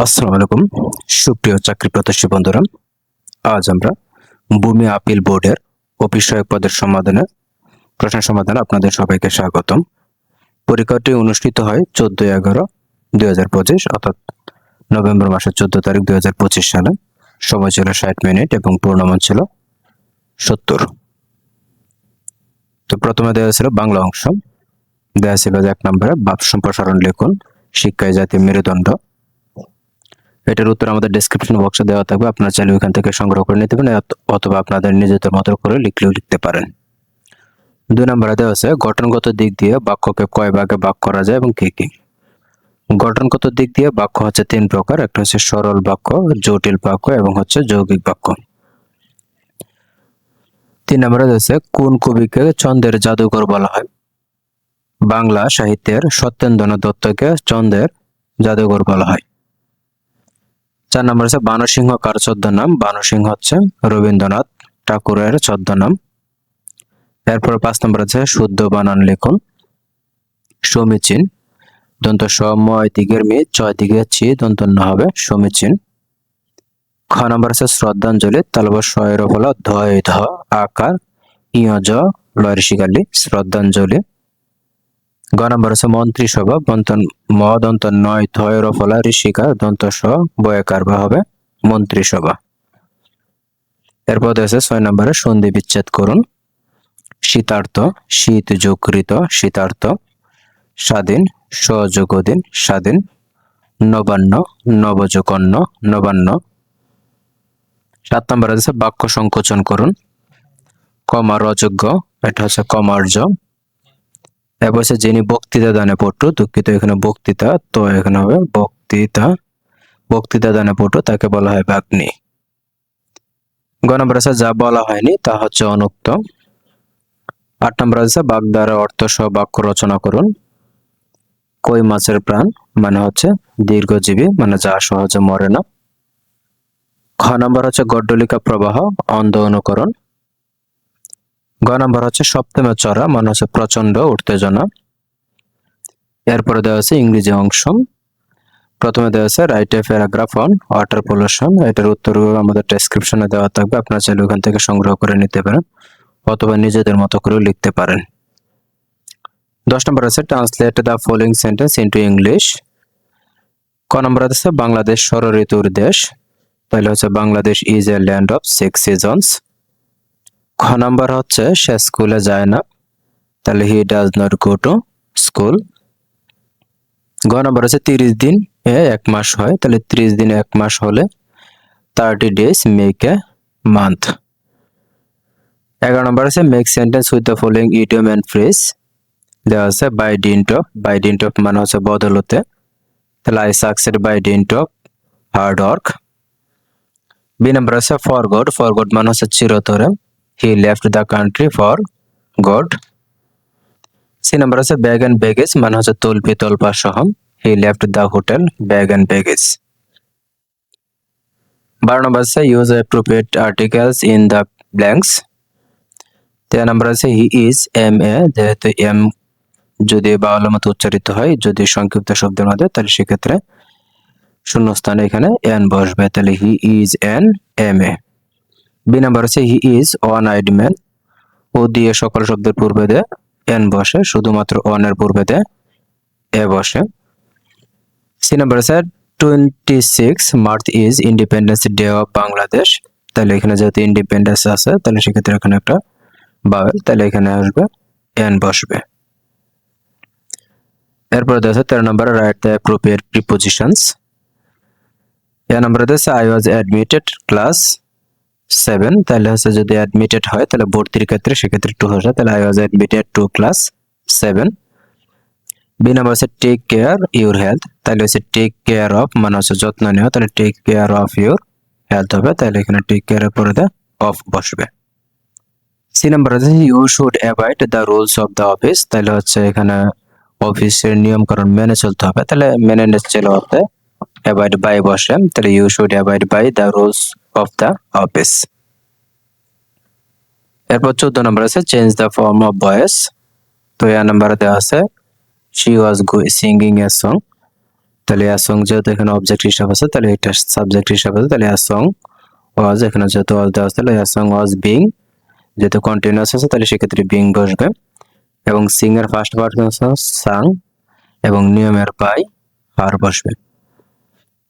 আসসালামু আলাইকুম। সুপ্রিয় চাকরি প্রত্যাশী বন্ধুরা, আজ আমরা ভূমি আপিল বোর্ডের অফিস সহায়ক পদের সমাধানে, প্রশ্ন সমাধানে আপনাদের সবাইকে স্বাগতম। পরীক্ষাটি অনুষ্ঠিত হয় চোদ্দই এগারো দুই হাজার পঁচিশ, অর্থাৎ নভেম্বর মাসের চোদ্দ তারিখ দুই হাজার পঁচিশ সালে। সময় ছিল ষাট মিনিট এবং পূর্ণমান ছিল সত্তর। তো প্রথমে দেওয়া ছিল বাংলা অংশ। দেওয়া ছিল এক নম্বরে বাপ সম্প্রসারণ লিখুন, শিক্ষায় জাতীয় মেরুদণ্ড। এটার উত্তর আমাদের ডেসক্রিপশন বক্সে দেওয়া থাকবে। আপনারা চাইলে ওইখান থেকে সংগ্রহ করে নিতে পারেন অথবা আপনাদের নিজেদের মতো করে লিখলেও লিখতে পারেন। দুই নম্বরে দেওয়া আছে, গঠনগত দিক দিয়ে বাক্যকে কয় ভাগে ভাগ করা যায় এবং কি কি? গঠনগত দিক দিয়ে বাক্য হচ্ছে তিন প্রকার, একটা হচ্ছে সরল বাক্য, জটিল বাক্য এবং হচ্ছে যৌগিক বাক্য। তিন নম্বরে আছে, কোন কবিকে চন্দ্রের জাদুঘর বলা হয়? বাংলা সাহিত্যের সত্যেন্দ্রনাথ দত্তকে চন্দ্রের জাদুঘর বলা হয়। চার নম্বর আছে বানসিংহ কার ছদ্মনাম বানসিংহ হচ্ছে রবীন্দ্রনাথ ঠাকুরের ছদ্মনাম এরপর পাঁচ নম্বর আছে শুদ্ধ বানান লিখুন। সমীচীন। দন্ত সময় দিকের মি ছয় দিকে চি দন্ত ন হবে, সমীচীন। খ নম্বর আছে শ্রদ্ধাঞ্জলি, তালব শয়ের ফল ধয় ধ, আকার ইয়জ লয়ের শিকালি, শ্রদ্ধাঞ্জলি। গ নম্বর আছে মন্ত্রিসভা বন্তন ম দন্ত নয় থয়ের ফলা ঋষিকা দন্ত স বয়কার বা হবে মন্ত্রিসভা। এরপর আছে ছয় নম্বরে সন্ধি বিচ্ছেদ করুন। শীতার্থ, শীত যোগকৃত শীতার্থ। স্বাধীন সযোগদিন স্বাধীন। নবান্ন নবযোগন্য নবান্ন। সাত নম্বর আছে বাক্য সংকোচন করুন। কমার অযোগ্য এটা হচ্ছে কমার্য। এরপর হচ্ছে যিনি বক্তৃতা দানে পটু দুঃখিত, এখানে বক্তৃতা, তো এখানে হবে বক্তৃতা বক্তৃতা দানে পটু তাকে বলা হয় বাগ্নি গ নম্বর আছে, যা বলা হয়নি, তা হচ্ছে অনুক্ত। আট নম্বর আছে বাগদারা অর্থ সহ বাক্য রচনা করুন। কই মাছের প্রাণ মানে হচ্ছে দীর্ঘজীবী মানে যা সহজে মরে না। খ নম্বর হচ্ছে গড্ডলিকা প্রবাহ, অন্ধ অনুকরণ। গ নম্বর হচ্ছে সপ্তমে চড়া মানে হচ্ছে প্রচণ্ড উত্তেজনা। এরপরে দেওয়া আছে ইংরেজি অংশ। প্রথমে দেওয়া আছে write a paragraph on water pollution এটার উত্তর আমাদের ডেসক্রিপশনে দেওয়া থাকবে। আপনারা চাইলে ওখান থেকে সংগ্রহ করে নিতে পারেন অথবা নিজেদের মতো করেও লিখতে পারেন। দশ নম্বর আছে translate the following sentence into English ক নম্বর আছে, বাংলাদেশ ষড় ঋতুর দেশ। তাহলে হচ্ছে Bangladesh is a land of six seasons খ নাম্বার হচ্ছে, সে স্কুলে যায় না। তাহলে he does not go to school গ নাম্বার হচ্ছে, তিরিশ দিন এ এক মাস হয়। তাহলে ত্রিশ দিন এক মাস হলে thirty days make a month এগারো নম্বর আছে make sentence with the following idiom and phrase দেওয়া আছে by dint of by dint of মানে হচ্ছে বদলতে। তাহলে I succeed by dint of hard work B number আছে ফর গড ফর গড মানে হচ্ছে চিরতরে। He left the country for good C number আছে ব্যাগ অ্যান্ড ব্যাগেজ মানে হচ্ছে তলপি তলপা সহ he left the hotel bag and baggage বারো নম্বর আছে use appropriate articles in the blanks তেরো নম্বর আছে হি ইজ এম এ যেহেতু এম যদি বাউলের মতো উচ্চারিত হয়, যদি সংক্ষিপ্ত শব্দের মধ্যে, তাহলে সেক্ষেত্রে শূন্যস্থানে এখানে এন বসবে। তাহলে he is an M A B number আছে he is one eyed man ও দিয়ে সকল শব্দের পূর্বে দে এন বসে, শুধুমাত্র অন এর পূর্বে দে এ বসে। সি নাম্বার আছে twenty six March is Independence Day of Bangladesh তাহলে এখানে যেহেতু ইন্ডিপেন্ডেন্স আছে, তাহলে সেক্ষেত্রে এখানে একটা বাউল, তাহলে এখানে আসবে এন বসবে। এরপরে দেখা তেরো নম্বরে write the appropriate prepositions A নম্বরে দিয়েছে I was admitted class seven তাহলে হচ্ছে যদি অ্যাডমিটেড হয়, তাহলে ভর্তির ক্ষেত্রে সেক্ষেত্রে টু হচ্ছে তাহলে I was admitted to class seven B number হচ্ছে টেক কেয়ার ইউর হেলথ তাহলে হচ্ছে টেক কেয়ার অফ মানে হচ্ছে যত্ন নেওয়া, তাহলে take care of your health হবে, তাহলে এখানে টেক কেয়ারের পরে অফ বসবে। সি নাম্বার আছে you should avoid the rules of the office তাহলে হচ্ছে এখানে অফিসের নিয়ম কারণ মেনে চলতে হবে, তাহলে মেনে চলে হতে অ্যাভয়েড বাই বসে, তাহলে you should avoid by the rules of the office এরপর চোদ্দ নম্বর আছে change the form of voice তো এ নাম্বারে দেওয়া আছে she was singing a song তাহলে অ্যাসং যেহেতু এখানে অবজেক্ট হিসাব আছে, তাহলে এটা সাবজেক্ট হিসাব আছে, তাহলে অ্যাসং ওয়াজ এখানে যেহেতু ওয়াজ দেওয়া আছে, তাহলে অ্যাসং ওয়াজ বিং যেহেতু কন্টিনিউয়াস আছে, তাহলে সেক্ষেত্রে বিং বসবে। এবং সিং এর ফার্স্ট পার্ট সাং এবং নিয়মের পাই, আর বসবে।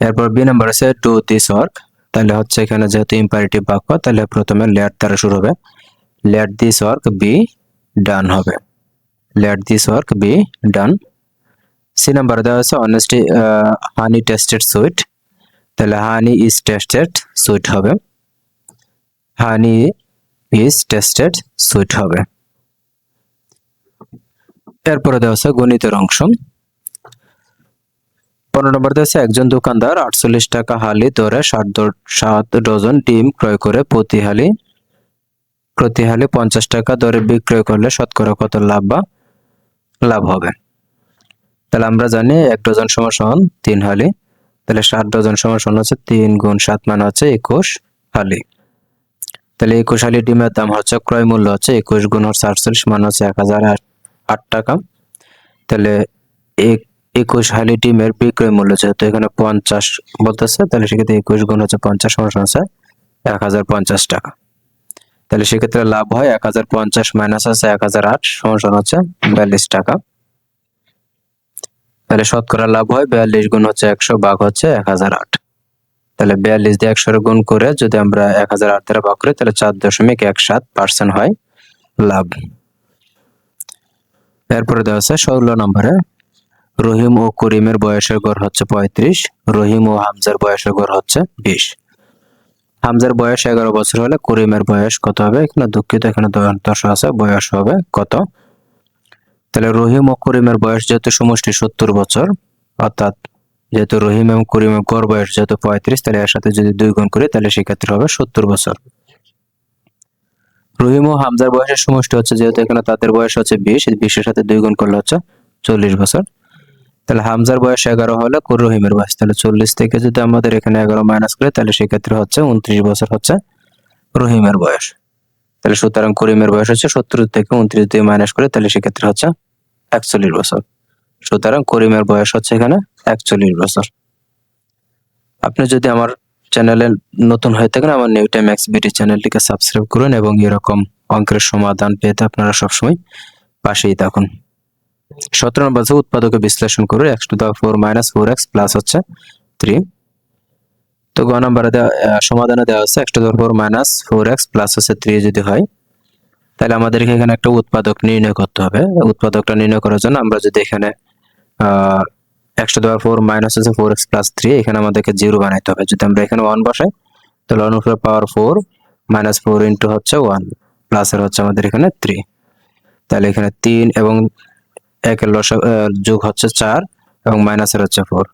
এরপর বি নাম্বার আছে ডু দিস ওয়ার্ক তাহলে হচ্ছে এখানে যেহেতু ইম্পারেটিভ বাক্য, তাহলে প্রথমে লেট দ্বারা শুরু হবে। Let this work be done হবে। Let this work be done C number দেওয়া আছে অনেস্টি হানি টেস্টেড সুইট তাহলে হানি ইজ টেস্টেড সুইট হবে। হানি ইজ টেস্টেড সুইট হবে। এরপরে দেওয়া আছে গণিতের অংশ। পনেরো নম্বর আছে একজন দোকানদার আটচল্লিশ টাকা হালি দরে ষাট সাত ডজন ডিম ক্রয় করে প্রতি হালি প্রতি হালি পঞ্চাশ টাকা দরে বিক্রয় করলে শতকরা কত লাভ বা লাভ হবে? তাহলে আমরা জানি এক ডজন সমান তিন হালি, তাহলে ষাট ডজন সমান হচ্ছে তিন গুণ সাত মানে হচ্ছে একুশ হালি। তাহলে একুশ হালি ডিমের দাম হচ্ছে, ক্রয় মূল্য হচ্ছে একুশ গুণ হচ্ছে আটচল্লিশ মানে হচ্ছে এক হাজার আট টাকা। তাহলে এক একুশ হালি ডিমের বিক্রয় মূল্য যেহেতু এখানে পঞ্চাশ বলতেছে, তাহলে সেক্ষেত্রে একুশ গুণ হচ্ছে পঞ্চাশ, সমান হচ্ছে এক হাজার পঞ্চাশ টাকা। তাহলে সেক্ষেত্রে লাভ হয় এক হাজার পঞ্চাশ মাইনাস আছে এক হাজার আট, সমান হচ্ছে বিয়াল্লিশ টাকা। তাহলে শতকরা লাভ হয় বিয়াল্লিশ গুণ হচ্ছে একশো, ভাগ হচ্ছে এক হাজার আট। তাহলে বিয়াল্লিশ দিয়ে একশো গুণ করে যদি আমরা এক হাজার আট দ্বারা ভাগ করি, তাহলে চার দশমিক এক সাত পার্সেন্ট হয় লাভ। এরপরে দেওয়া আছে ষোলো নম্বরে রহিম ও করিমের বয়সের গড় হচ্ছে পঁয়ত্রিশ, রহিম ও হামজার বয়সের গড় হচ্ছে বিশ। হামজার বয়স এগারো বছর হলে করিমের বয়স কত হবে? এখানে দুঃখিত, এখানে দশ আছে, বয়স হবে কত? তাহলে রহিম ও করিমের বয়স যেহেতু সমষ্টি সত্তর বছর, অর্থাৎ যেহেতু রহিম এবং করিমের গড় বয়স যেহেতু পঁয়ত্রিশ, তাহলে এর সাথে যদি দুই গুণ করি, তাহলে সেক্ষেত্রে হবে সত্তর বছর। রহিম ও হামজার বয়সের সমষ্টি হচ্ছে যেহেতু এখানে তাদের বয়স হচ্ছে বিশ, বিশের সাথে দুই গুণ করলে হচ্ছে চল্লিশ বছর। তাহলে হামজার বয়স এগারো হলে রহিমের বয়স। তাহলে চল্লিশ থেকে যদি আমাদের এখানে এগারো মাইনাস করে, তাহলে সেক্ষেত্রে হচ্ছে উনত্রিশ বছর হচ্ছে রহিমের বয়স। তাহলে সুতরাং করিমের বয়স হচ্ছে সত্তর থেকে উনত্রিশ দিয়ে মাইনাস করে, তাহলে সেক্ষেত্রে হচ্ছে একচল্লিশ বছর। সুতরাং করিমের বয়স হচ্ছে এখানে একচল্লিশ বছর। আপনি যদি আমার চ্যানেলে নতুন হয়ে থাকেন, আমার নিউ টাইম এক্স বিটি চ্যানেলটিকে সাবস্ক্রাইব করুন এবং এরকম অঙ্কের সমাধান পেতে আপনারা সবসময় পাশেই থাকুন। সতেরো নম্বর আছে উৎপাদকে বিশ্লেষণ করে x to the four minus four x plus হচ্ছে থ্রি তো গ নম্বরে সমাধানে দেওয়া হচ্ছে x to the four minus four x plus হচ্ছে থ্রি যদি হয়, তাহলে আমাদেরকে এখানে একটা উৎপাদক নির্ণয় করতে হবে। উৎপাদকটা নির্ণয় করার জন্য আমরা যদি এখানে এক্স টু দেওয়ার ফোর মাইনাস হচ্ছে ফোর এক্স প্লাস থ্রি এখানে আমাদেরকে জিরো বানাইতে হবে। যদি আমরা এখানে ওয়ান বসাই, তাহলে ওয়ান উপরে power four minus four into হচ্ছে ওয়ান প্লাসের হচ্ছে আমাদের এখানে থ্রি তাহলে এখানে তিন এবং একের লসা যোগ হচ্ছে চার এবং মাইনাসের হচ্ছে ফোর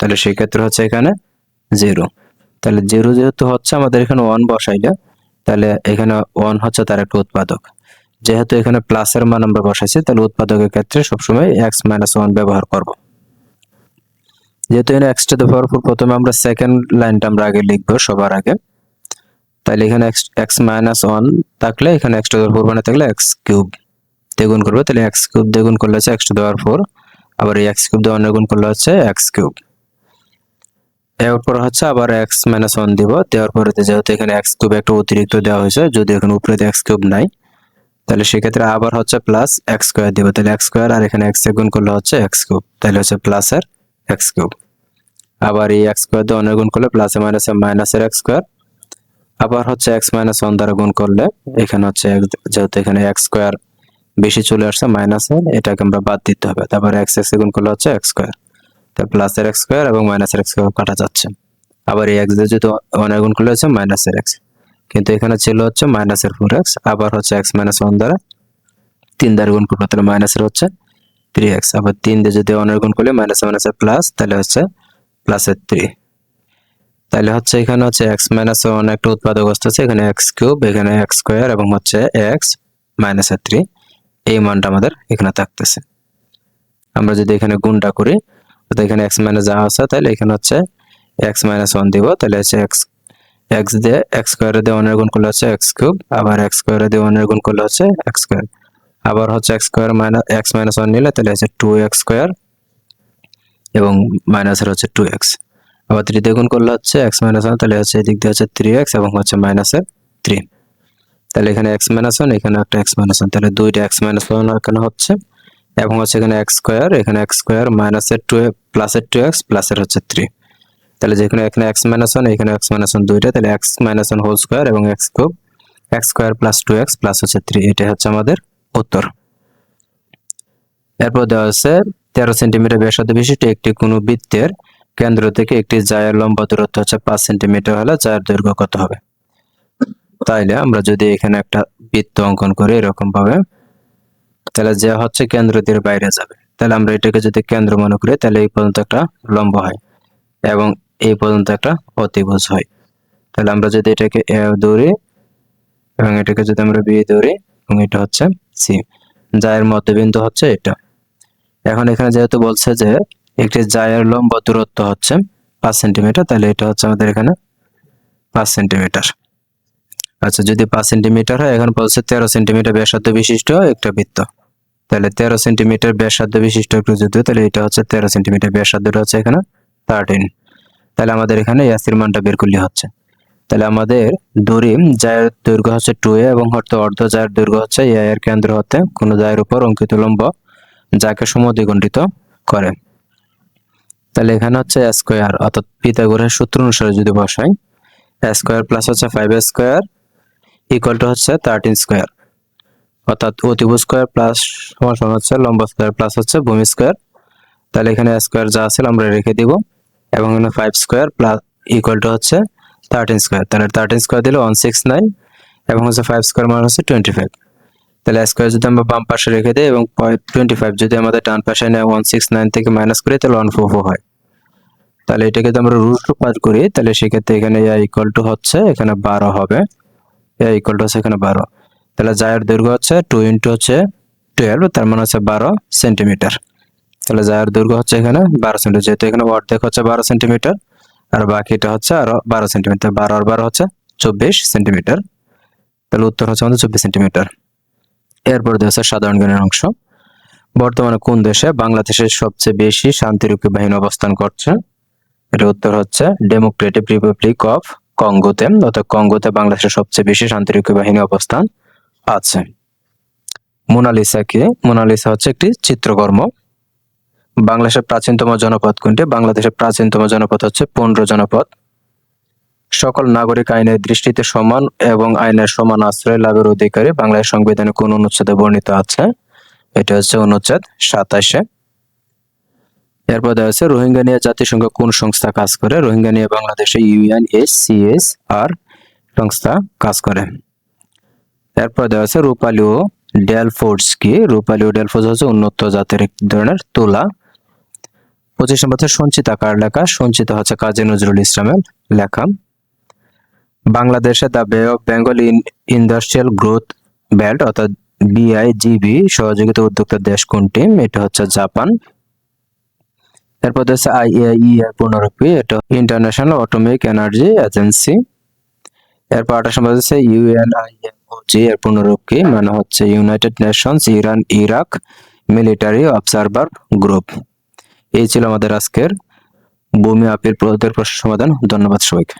তাহলে সেই ক্ষেত্রে হচ্ছে এখানে জিরো তাহলে জিরো যেহেতু হচ্ছে আমাদের এখানে ওয়ান বসাইলে, তাহলে এখানে ওয়ান হচ্ছে তার একটা উৎপাদক। যেহেতু এখানে প্লাসের মান আমরা বসাইছি, তাহলে উৎপাদকের ক্ষেত্রে সবসময় এক্স মাইনাস ওয়ান ব্যবহার করব। যেহেতু এখানে এক্স টু দ্য প্রথমে আমরা সেকেন্ড লাইনটা আমরা আগে লিখব সবার আগে। তাহলে এখানে এক্স মাইনাস ওয়ান থাকলে এখানে এক্স টু দ্য ফোর মানে থাকলে এক্স কিউব দ্বিগুণ করব, তাহলে এক্স কিউব দ্বিগুণ করলে হচ্ছে এক্স টু দেওয়ার ফোর আবার এই এক্স কিউব দেওয়ার গুণ করলে হচ্ছে এক্স কিউব এর পর হচ্ছে আবার এক্স মাইনাস ওয়ান দিব, দেওয়ার পরে যেহেতু এখানে এক্স কিউব একটা অতিরিক্ত দেওয়া হয়েছে, যদি এখানে উপরে এক্স কিউব নাই, তাহলে সেক্ষেত্রে আবার হচ্ছে প্লাস এক্স স্কোয়ার দিব, তাহলে এক্স স্কোয়ার আর এখানে এক্স গুণ করলে হচ্ছে এক্স কিউব তাহলে হচ্ছে প্লাস প্লাসের এক্স কিউব আবার এই এক্স স্কোয়ার দিয়ে অন্য গুণ করলে প্লাসে মাইনাসে মাইনাসের এক্স স্কোয়ার আবার হচ্ছে এক্স মাইনাস ওয়ান দ্বারা গুণ করলে এখানে হচ্ছে যেহেতু এখানে এক্স স্কোয়ার বেশি চলে আসছে মাইনাসে এটাকে আমরা বাদ দিতে হবে। তারপর এক্স এক্স গুণ করলে হচ্ছে এক্স স্কোয়ার তার প্লাসের এক্স স্কোয়ার এবং মাইনাসের এক্স স্কোয়ার কাটা যাচ্ছে। আবার এই এক্স দিয়ে যদি ওয়ান গুণ করলে হচ্ছে মাইনাসের এক্স কিন্তু এখানে ছিল হচ্ছে মাইনাসের ফোর এক্স আবার হচ্ছে এক্স মাইনাস ওয়ান দ্বারা তিন দ্বারা গুণ করব তাহলে মাইনাসের হচ্ছে থ্রি এক্স আবার তিন দিয়ে যদি ওয়ান গুণ করলে মাইনাস মাইনাসের প্লাস তাহলে হচ্ছে প্লাসের থ্রি তাহলে হচ্ছে এখানে হচ্ছে এক্স মাইনাস ওয়ান একটা উৎপাদক আছে। এখানে এক্স কিউব এখানে এক্স স্কোয়ার এবং হচ্ছে এক্স মাইনাসের থ্রি এই মানটা আমাদের এখানে থাকতেছে। আমরা যদি এখানে গুণটা করি তো এখানে এক্স মাইনাস যা আছে, তাহলে এখানে হচ্ছে এক্স মাইনাস ওয়ান দিব। তাহলে হচ্ছে এক্স এক্স দিয়ে এক্স স্কোয়ারে দিয়ে ওয়ানের গুণ করলে হচ্ছে এক্স কিউব আবার এক্স স্কোয়ারে দিয়ে ওয়ানের গুণ করলে হচ্ছে এক্স স্কোয়ার আবার হচ্ছে x square minus x minus one নিলে তাহলে হচ্ছে টু এক্স স্কোয়ার এবং মাইনাসের হচ্ছে টু এক্স আবার থ্রি দিয়ে গুণ করলে হচ্ছে এক্স মাইনাস ওয়ান তাহলে হচ্ছে এদিক দিয়ে হচ্ছে থ্রি এক্স এবং হচ্ছে মাইনাসের থ্রি তাহলে এখানে এক্স মাইনাস ওয়ান এখানে একটা এক্স মাইনাস ওয়ান তাহলে দুইটা এক্স মাইনাস ওয়ান এখানে হচ্ছে? এবং হচ্ছে এখানে এক্স স্কোয়ার এখানে এক্স স্কোয়ার মাইনাসের টু প্লাসের টু এক্স প্লাসের হচ্ছে থ্রি তাহলে যেখানে এখানে এক্স মাইনাস ওয়ান এখানে এক্স মাইনাস ওয়ান দুইটা, তাহলে x minus one whole square এবং x cube x square plus two x plus হচ্ছে থ্রি এটাই হচ্ছে আমাদের উত্তর। এরপর দেওয়া আছে, তেরো সেন্টিমিটার ব্যাসার্ধ বিশিষ্ট একটি কোনো বৃত্তের কেন্দ্র থেকে একটি জায়ের লম্বা দূরত্ব হচ্ছে পাঁচ সেন্টিমিটার হলে জায়ের দৈর্ঘ্য কত হবে? তাইলে আমরা যদি এখানে একটা বৃত্ত অঙ্কন করি এরকম ভাবে তাহলে যে হচ্ছে কেন্দ্র দিয়ে বাইরে যাবে। তাহলে আমরা এটাকে যদি কেন্দ্র মনে করি, তাহলে এই পর্যন্ত একটা লম্ব হয় এবং এই পর্যন্ত একটা অতিভুজ হয়। তাহলে আমরা যদি এটাকে এ ধরি এবং এটাকে যদি আমরা বি ধরি, এবং এটা হচ্ছে সি। জায়ের মধ্যবিন্দু হচ্ছে এটা। এখন এখানে যেহেতু বলছে যে একটি জায়ের লম্ব দূরত্ব হচ্ছে পাঁচ সেন্টিমিটার, তাহলে এটা হচ্ছে আমাদের এখানে পাঁচ সেন্টিমিটার। আচ্ছা যদি পাঁচ সেন্টিমিটার হয়, এখন বলছে তেরো সেন্টিমিটার ব্যাসার্ধ বিশিষ্ট একটা বৃত্ত। তাহলে তেরো সেন্টিমিটার ব্যাসার্ধ বিশিষ্ট একটা যদি তাহলে এটা হচ্ছে তেরো সেন্টিমিটার। ব্যাসার্ধটা হচ্ছে এখানে থার্টিন তাহলে আমাদের এখানে এসির মানটা বের করলে হচ্ছে। তাহলে আমাদের দড়ি যায়ের দৈর্ঘ্য হচ্ছে টু এ এবং হয়তো অর্ধ যায়ের দৈর্ঘ্য হচ্ছে এ এর কেন্দ্র হতে কোনো জায়ের উপর অঙ্কিত লম্ব যাকে সমদ্বিগণ্ডিত করে। তাহলে এখানে হচ্ছে স্কোয়ার অর্থাৎ পিথাগোরাসের সূত্র অনুসারে যদি বসাই স্কোয়ার প্লাস হচ্ছে ফাইভ স্কোয়ার ইকুয়াল টু হচ্ছে থার্টিন স্কোয়ার অর্থাৎ অতিভুজ স্কোয়ার প্লাস সমান হচ্ছে লম্বা স্কোয়ার প্লাস হচ্ছে ভূমি স্কোয়ার তাহলে এখানে স্কোয়ার যা আছে আমরা রেখে দিব। এবং এখানে five square plus equal to হচ্ছে থার্টিন স্কোয়ার তাহলে থার্টিন স্কোয়ার দিলে ওয়ান সিক্স নাইন এবং হচ্ছে ফাইভ স্কোয়ার মানে হচ্ছে টোয়েন্টি ফাইভ তাহলে স্কোয়ার যদি আমরা বাম পাশে রেখে দিই এবং টোয়েন্টি ফাইভ যদি আমাদের ডান পাশে নেয় ওয়ান সিক্স নাইন থেকে মাইনাস করি, তাহলে ওয়ান ফোর হয়। তাহলে এটাকে যদি আমরা রুট পার করি, তাহলে সেক্ষেত্রে এখানে ইকুয়াল টু হচ্ছে এখানে বারো হবে। এ টু হচ্ছে এখানে বারো। তাহলে জায়ের দৈর্ঘ্য হচ্ছে টু ইন্টু হচ্ছে টুয়েলভ তার মানে হচ্ছে বারো সেন্টিমিটার তাহলে জায়ের দৈর্ঘ্য হচ্ছে এখানে বারো সেন্টিমিটার যেহেতু এখানে অর্ধেক হচ্ছে বারো সেন্টিমিটার আর বাকিটা হচ্ছে আরও বারো সেন্টিমিটার বারো আর বারো হচ্ছে চব্বিশ সেন্টিমিটার তাহলে উত্তর হচ্ছে আমাদের চব্বিশ সেন্টিমিটার এরপর দেশে সাধারণ জ্ঞানের অংশ। বর্তমানে কোন দেশে বাংলাদেশের সবচেয়ে বেশি শান্তিরক্ষী বাহিনী অবস্থান করছে? এটা উত্তর হচ্ছে ডেমোক্রেটিক রিপাবলিক অফ কঙ্গোতে, অর্থাৎ কঙ্গোতে বাংলাদেশের সবচেয়ে বেশি শান্তিরক্ষী বাহিনী অবস্থান আছে। মোনালিসা কি মোনালিসা হচ্ছে একটি চিত্রকর্ম। বাংলাদেশের প্রাচীনতম জনপদ কোনটি? বাংলাদেশের প্রাচীনতম জনপদ হচ্ছে পনেরো জনপদ। সকল নাগরিক আইনের দৃষ্টিতে সমান এবং আইনের সমান আশ্রয় লাভের অধিকারী বাংলাদেশ সংবিধানে কোন অনুচ্ছেদে বর্ণিত আছে। এটা হচ্ছে অনুচ্ছেদ সাতাশে। এরপর দেওয়া আছে, রোহিঙ্গা নিয়ে জাতিসংঘ কোন সংস্থা কাজ করে? রোহিঙ্গা নিয়ে বাংলাদেশে ইউএনএইচসিএস আর সংস্থা কাজ করে। এরপর দেওয়া আছে রূপালী ও ডেলফোর্ডস কি রূপালী ও ডেলফোর্ডস হচ্ছে উন্নত জাতের এক ধরনের তুলা। পঁচিশ নম্বর হচ্ছে সঞ্চিতা, কার লেখা? সঞ্চিতা হচ্ছে কাজী নজরুল ইসলামের লেখা। বাংলাদেশে the Bay of Bengal in industrial growth belt অর্থাৎ বিআইজিবি সহযোগিতা উদ্যোক্তা দেশ কোনটি? এটা হচ্ছে জাপান। এরপর হচ্ছে আইএই এর পুনরূপী এটা ইন্টারন্যাশনাল অটোমিক এনার্জি এজেন্সি এরপর আঠাশ নম্বর হচ্ছে ইউএনআইএমওজি এর পুনরূপ মানে হচ্ছে United Nations Iran Iraq military observer group এই ছিল আমাদের আজকের ভূমি আপের প্রশ্ন সমাধান। ধন্যবাদ সবাইকে।